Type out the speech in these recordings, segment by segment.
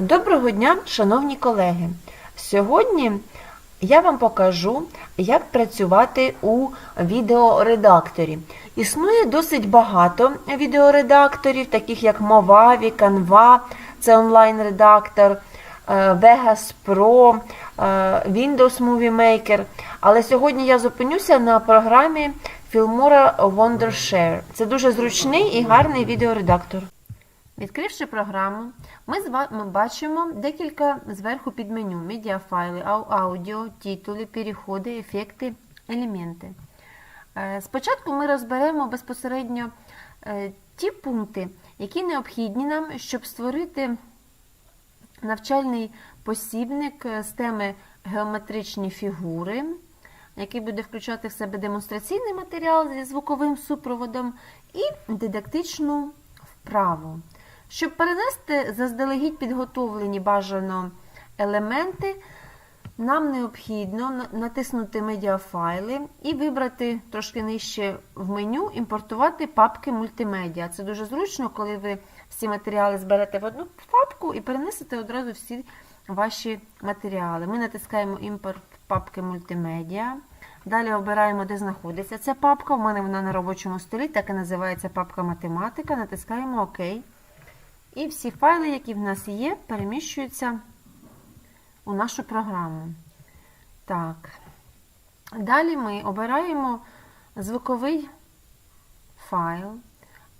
Доброго дня, шановні колеги! Сьогодні я вам покажу, як працювати у відеоредакторі. Існує досить багато відеоредакторів, таких як Movavi, Canva, це онлайн-редактор, е, Vegas Pro, е, Windows Movie Maker. Але сьогодні я зупинюся на програмі Filmora Wondershare. Це дуже зручний і гарний відеоредактор. Відкривши програму, ми з вами бачимо декілька зверху під меню медіафайли, аудіо, титули, переходи, ефекти, елементи. Е, Спочатку ми розберемо безпосередньо е, ті пункти, які необхідні нам, щоб створити навчальний посібник е, з теми геометричні фігури, який буде включати в себе демонстраційний матеріал зі звуковим супроводом і дидактичну вправу. Щоб перенести заздалегідь підготовлені бажано елементи, нам необхідно натиснути медіафайли і вибрати трошки нижче в меню імпортувати папки мультимедіа. Це дуже зручно, коли ви всі матеріали зберете в одну папку і перенесете одразу всі ваші матеріали. Ми натискаємо імпорт папки мультимедіа. Далі обираємо, де знаходиться ця папка. У мене вона на робочому столі, так і називається папка математика. Натискаємо ОК. І всі файли, які в нас є, переміщуються у нашу програму. Так. Далі ми обираємо звуковий файл.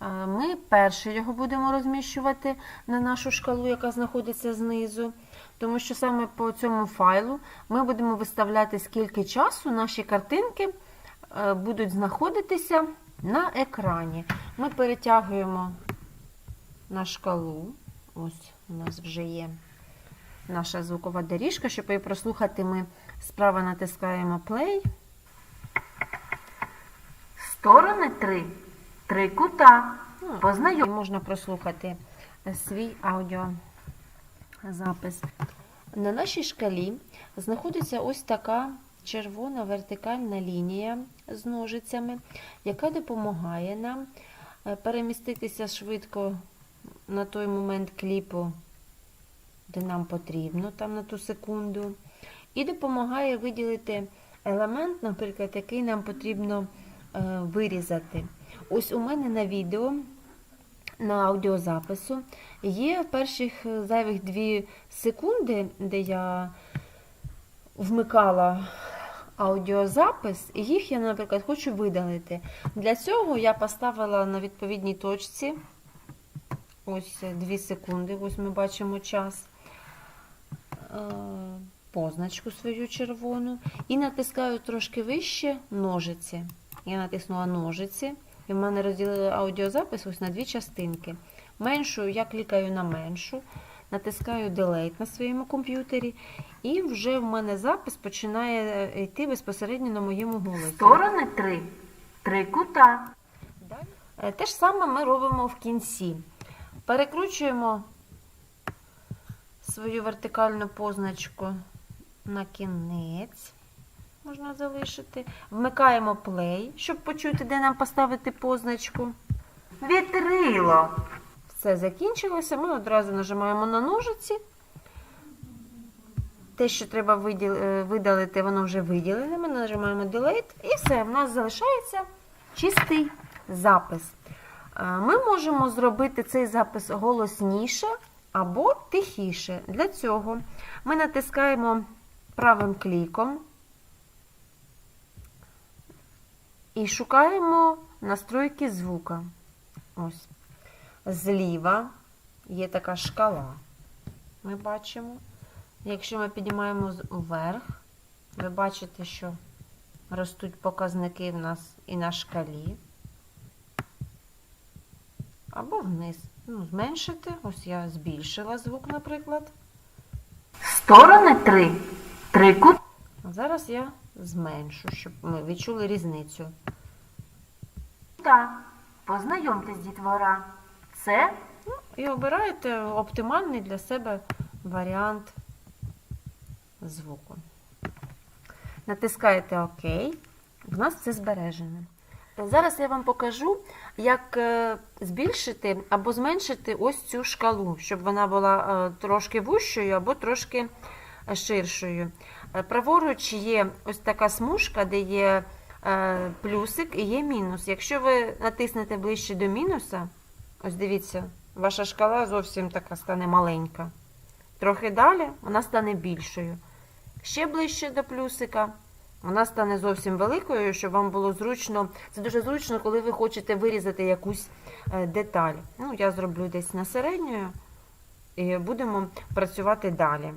Е, Ми перше його будемо розміщувати на нашу шкалу, яка знаходиться знизу. Тому що саме по цьому файлу ми будемо виставляти, скільки часу наші картинки е, будуть знаходитися на екрані. Ми перетягуємо на шкалу. Ось у нас вже є наша звукова доріжка. Щоб її прослухати, ми справа натискаємо play. Сторони три. Три кута. Познайом. Можна прослухати свій аудіозапис. На нашій шкалі знаходиться ось така червона вертикальна лінія з ножицями, яка допомагає нам е, переміститися швидко на той момент кліпу, де нам потрібно, там на ту секунду, і допомагає виділити елемент, наприклад, який нам потрібно е, вирізати. Ось у мене на відео, на аудіозапису, є перших е, зайвих 2 секунди, де я вмикала аудіозапис, і їх я, наприклад, хочу видалити. Для цього я поставила на відповідній точці. Ось 2 секунди, ось ми бачимо час. Е, Позначку свою червону. І натискаю трошки вище ножиці. Я натиснула ножиці, і в мене розділили аудіозапис ось на дві частинки. Меншу я клікаю на меншу, натискаю Delete на своєму комп'ютері, і вже в мене запис починає е, йти безпосередньо на моєму голосі. Сторони три. Три кута. Е, Те ж саме ми робимо в кінці. Перекручуємо свою вертикальну позначку на кінець. Можна залишити. Вмикаємо play, щоб почути, де нам поставити позначку. Вітрило. Все закінчилося. Ми одразу нажимаємо на ножиці. Те, що треба е, видалити, воно вже виділене. Ми нажимаємо Delete і все, в нас залишається чистий запис. Е, Ми можемо зробити цей запис голосніше або тихіше. Для цього ми натискаємо правим кліком і шукаємо настройки звука. Ось. Зліва є така шкала. Ми бачимо. Якщо ми піднімаємо вверх, ви бачите, що ростуть показники в нас і на шкалі. Або вниз. Ну, зменшити. Ось я збільшила звук, наприклад. Сторони три. Три кута. А зараз я зменшу, щоб ми відчули різницю. Так, Познайомтесь, дітвора. Це Ну, і обираєте оптимальний для себе варіант звуку. Натискаєте ОК, в нас це збережено. Зараз я вам покажу, як е, збільшити або зменшити ось цю шкалу, щоб вона була е, трошки вущою або трошки е, ширшою. Праворуч є ось така смужка, де є плюсик і є мінус. Якщо ви натиснете ближче до мінуса, ось дивіться, ваша шкала зовсім така стане маленька. Трохи далі вона стане більшою. Ще ближче до плюсика. Вона стане зовсім великою, щоб вам було зручно. Це дуже зручно, коли ви хочете вирізати якусь е, деталь. Ну, я зроблю десь на середньою і будемо працювати далі.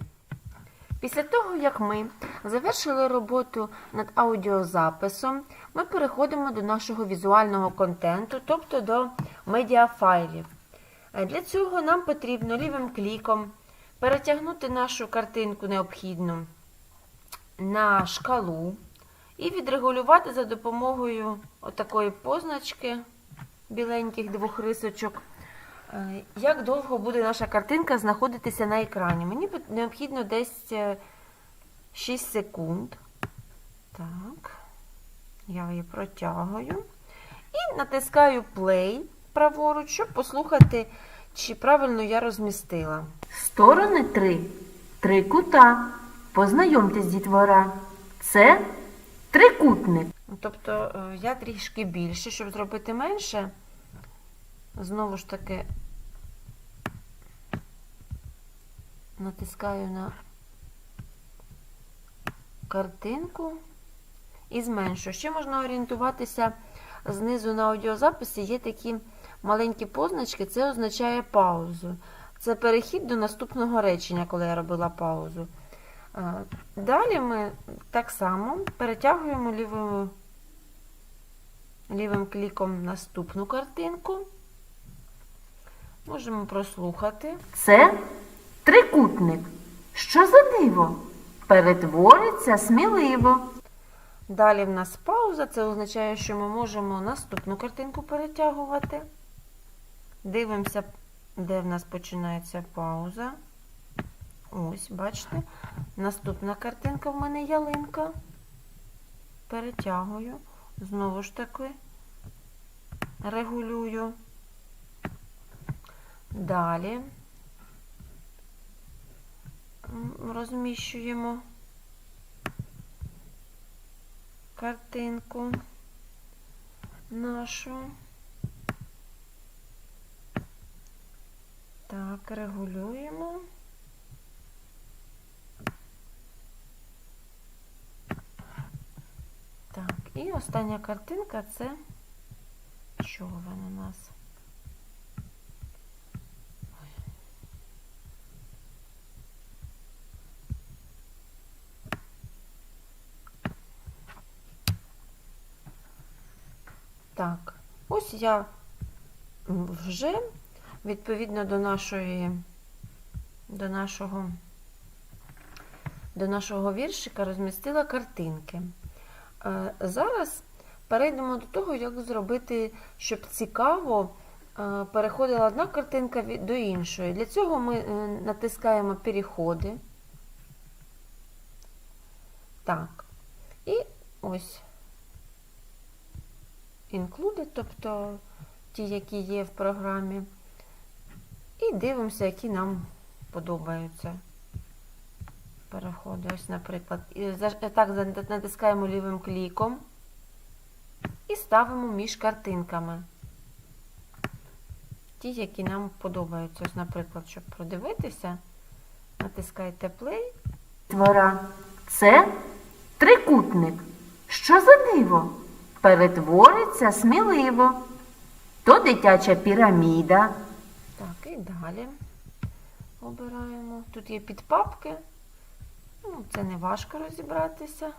Після того, як ми завершили роботу над аудіозаписом, ми переходимо до нашого візуального контенту, тобто до медіафайлів. Е, Для цього нам потрібно лівим кліком перетягнути нашу картинку необхідну на шкалу і відрегулювати за допомогою отакої позначки біленьких двох рисочок, е, як довго буде наша картинка знаходитися на екрані. Мені необхідно десь е, 6 секунд. Так, я її протягую. І натискаю play праворуч, щоб послухати, чи правильно я розмістила. Сторони три. Три кута. Познайомтесь, дітвора. Це трикутник. Тобто е, я трішки більше, щоб зробити менше. Знову ж таки натискаю на картинку і зменшую. Ще можна орієнтуватися знизу на аудіозаписі. Є такі маленькі позначки, це означає паузу. Це перехід до наступного речення, коли я робила паузу. Е, Далі ми так само перетягуємо лівою, лівим кліком наступну картинку. Можемо прослухати. Це трикутник. Що за диво? Перетвориться сміливо. Далі в нас пауза, це означає, що ми можемо наступну картинку перетягувати. Дивимося, де в нас починається пауза. Ось, бачите, наступна картинка в мене ялинка. Перетягую. Знову ж таки регулюю. Далі розміщуємо картинку нашу. Так, регулюємо. Так, і остання картинка це човен у нас. Так, ось я вже відповідно до нашої, до нашого, до нашого віршика розмістила картинки. Е, Зараз перейдемо до того, як зробити, щоб цікаво е, переходила одна картинка до іншої. Для цього ми е, натискаємо переходи. Так. І ось included, тобто ті, які є в програмі. І дивимося, які нам подобаються. Переходи. Ось, наприклад. І Так, натискаємо лівим кліком і ставимо між картинками. Ті, які нам подобаються. Ось, наприклад, щоб продивитися, натискаєте play. Твора. Це трикутник. Що за диво? Перетвориться сміливо. То дитяча піраміда. Так, і далі обираємо. Тут є підпапки. Ну, це не важко розібратися.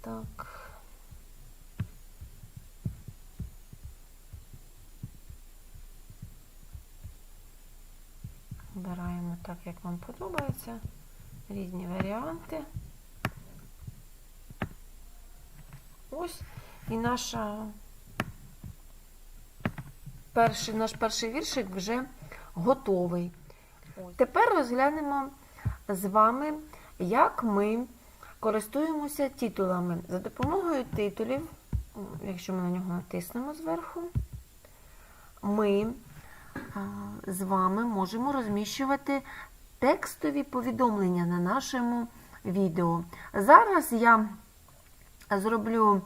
Так. Обираємо так, як вам подобається. Різні варіанти. Ось і наша перший, наш перший віршик вже готовий. Тепер розглянемо з вами, як ми користуємося титулами. За допомогою титулів якщо ми на нього натиснемо зверху, ми з вами можемо розміщувати текстові повідомлення на нашому відео. Зараз я зроблю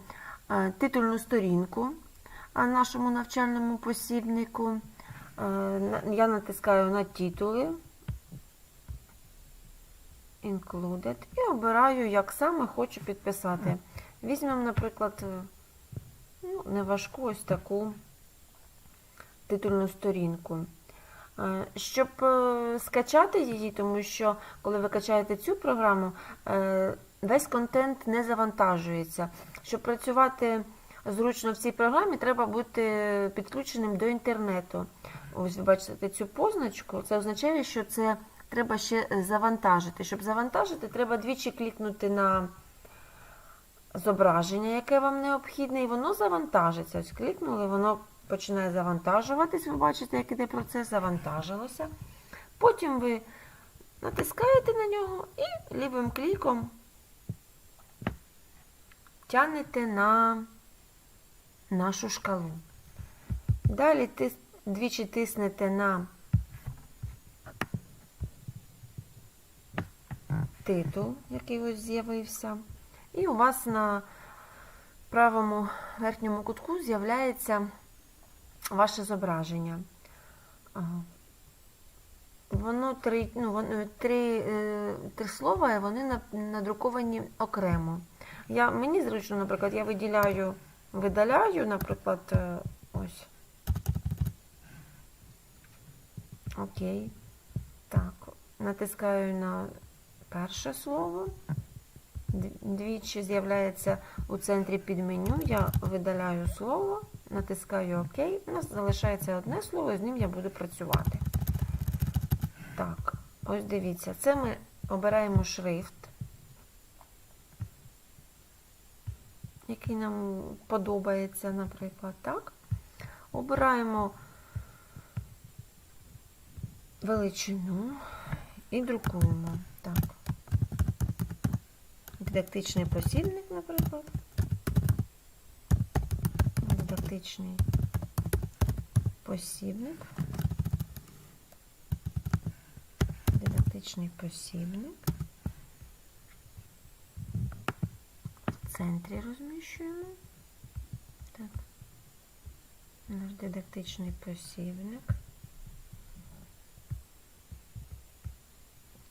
е, титульну сторінку е, нашому навчальному посібнику. Е, Я натискаю на титули. Included і обираю, як саме хочу підписати. Візьмемо, наприклад, е, ну, неважку ось таку титульну сторінку. Е, Щоб е, скачати її, тому що коли ви качаєте цю програму, весь контент не завантажується. Щоб працювати зручно в цій програмі, треба бути підключеним до інтернету. Ось ви бачите цю позначку, це означає, що це треба ще завантажити. Щоб завантажити, треба двічі клікнути на зображення, яке вам необхідне, і воно завантажиться. Ось клікнули, воно починає завантажуватись. Ви бачите, як іде процес, завантажилося. Потім ви натискаєте на нього і лівим кліком тягнете на нашу шкалу. Далі тис, двічі тиснете на титул, який ось з'явився. І у вас на правому верхньому кутку з'являється ваше зображення. Воно три, ну, три, е, три слова, і вони надруковані окремо. Я, мені зручно, наприклад, я виділяю, видаляю, наприклад, е, ось. Окей. Так, натискаю на перше слово. Двічі з'являється у центрі під меню. Я видаляю слово, натискаю ОК. У нас залишається одне слово, і з ним я буду працювати. Так, ось дивіться, це ми обираємо шрифт, який нам подобається, наприклад, так. Обираємо величину і друкуємо. Так. Дидактичний посібник, наприклад. Дидактичний посібник. Дидактичний посібник. В центрі розміщуємо. Так. Наш дидактичний посібник.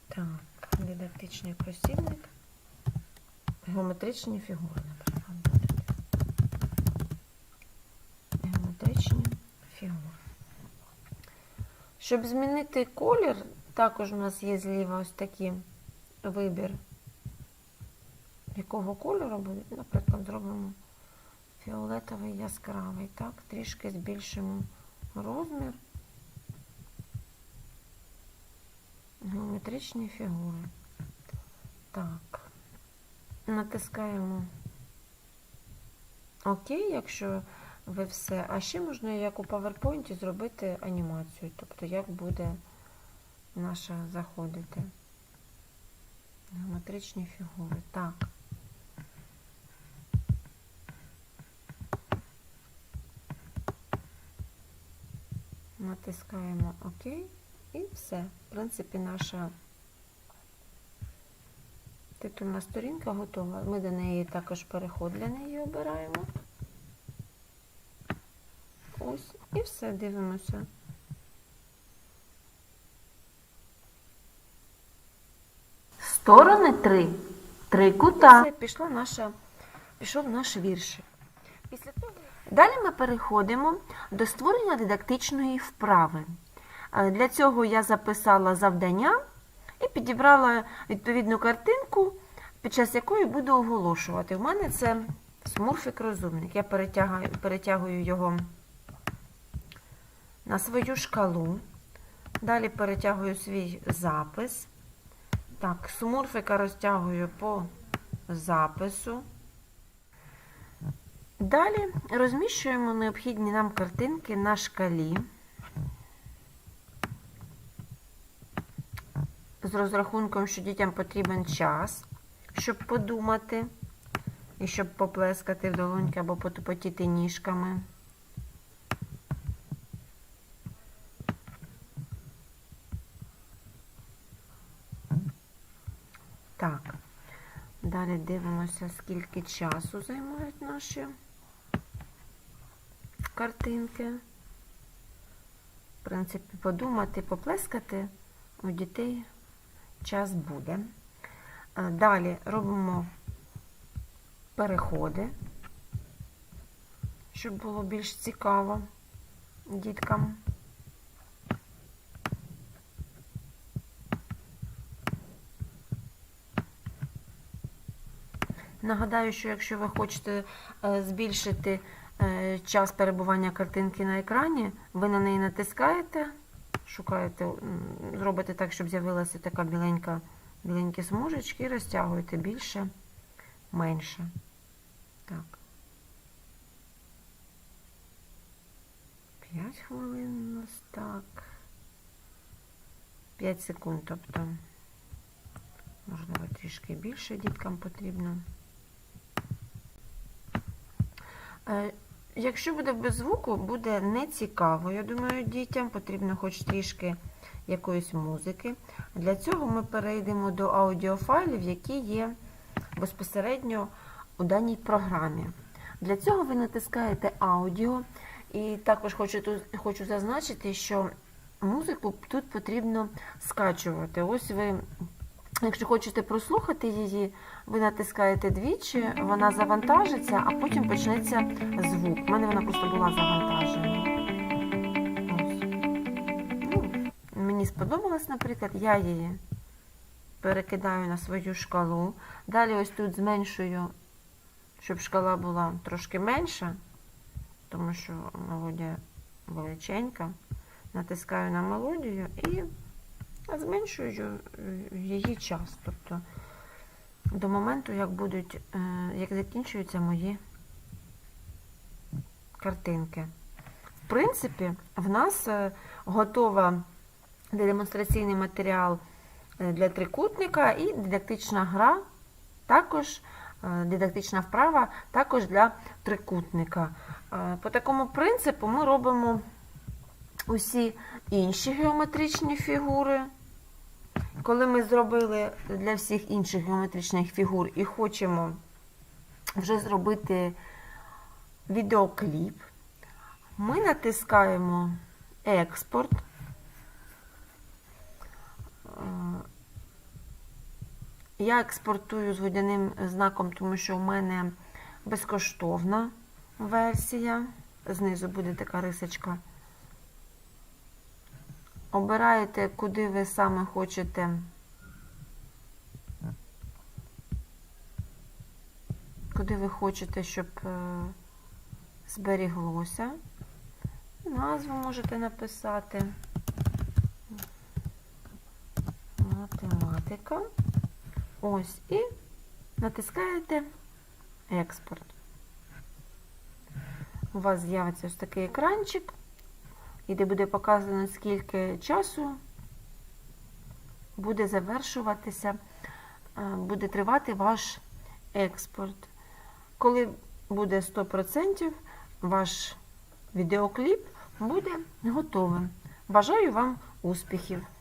Так, дидактичний посібник. Геометричні фігури, наприклад. Геометричні фігури. Щоб змінити колір, також у нас є зліва ось такий вибір, якого кольору буде. Наприклад, зробимо фіолетовий яскравий. Так, трішки збільшимо розмір. Геометричні фігури. Так. Натискаємо ОК, якщо ви все. А ще можна, як у PowerPoint, зробити анімацію. Тобто, як буде наша заходити. Геометричні фігури. Так. Натискаємо ОК і все. В принципі, наша Титульна сторінка готова. Ми до неї також переход для неї обираємо. Ось, і все, дивимося. Сторони три. Три кута. Пішла наша, пішов наш віршик. Після того... Далі ми переходимо до створення дидактичної вправи. Е, Для цього я записала завдання підібрала відповідну картинку, під час якої буду оголошувати. У мене це смурфик розумник. Я перетягую, перетягую його на свою шкалу. Далі перетягую свій запис. Так, смурфика розтягую по запису. Далі розміщуємо необхідні нам картинки на шкалі з розрахунком, що дітям потрібен час, щоб подумати. і щоб поплескати в долоньки або потупотіти ніжками. Так, далі дивимося, скільки часу займають наші картинки. В принципі, подумати, поплескати у дітей час буде. Е, Далі робимо переходи, щоб було більш цікаво діткам. Нагадаю, що якщо ви хочете е, збільшити е, час перебування картинки на екрані, ви на неї натискаєте, шукаєте, зробите так, щоб з'явилася така біленька, біленькі смужечки і розтягуєте більше, менше. Так. 5 хвилин ось так. 5 секунд, тобто, можливо, трішки більше діткам потрібно. Якщо буде без звуку, буде не цікаво. Я думаю, дітям потрібно хоч трішки якоїсь музики. Для цього ми перейдемо до аудіофайлів, які є безпосередньо у даній програмі. Для цього ви натискаєте аудіо, і також хочу, хочу зазначити, що музику тут потрібно скачувати. Ось ви, якщо хочете прослухати її, ви натискаєте двічі, вона завантажиться, а потім почнеться звук. У мене вона просто була завантажена. Ось. Ну, мені сподобалось, наприклад, я її перекидаю на свою шкалу. Далі ось тут зменшую, щоб шкала була трошки менша, тому що мелодія величенька. Натискаю на мелодію і зменшую е, її час. Тобто до моменту, як будуть, е, як закінчуються мої картинки. В принципі, в нас е, готова демонстраційний матеріал для трикутника і дидактична гра, також дидактична вправа також для трикутника. По такому принципу ми робимо усі інші геометричні фігури. Коли ми зробили для всіх інших геометричних фігур і хочемо вже зробити відеокліп, ми натискаємо експорт. Е, Я експортую з водяним знаком, тому що у мене безкоштовна версія. Знизу буде така рисочка. Обираєте, куди ви саме хочете куди ви хочете, щоб е, зберіглося. Назву можете написати. Математика. Ось і натискаєте експорт. У вас з'явиться ось такий екранчик і де буде показано, скільки часу буде завершуватися, е, буде тривати ваш експорт. Коли буде 100%, ваш відеокліп буде готовим. Бажаю вам успіхів!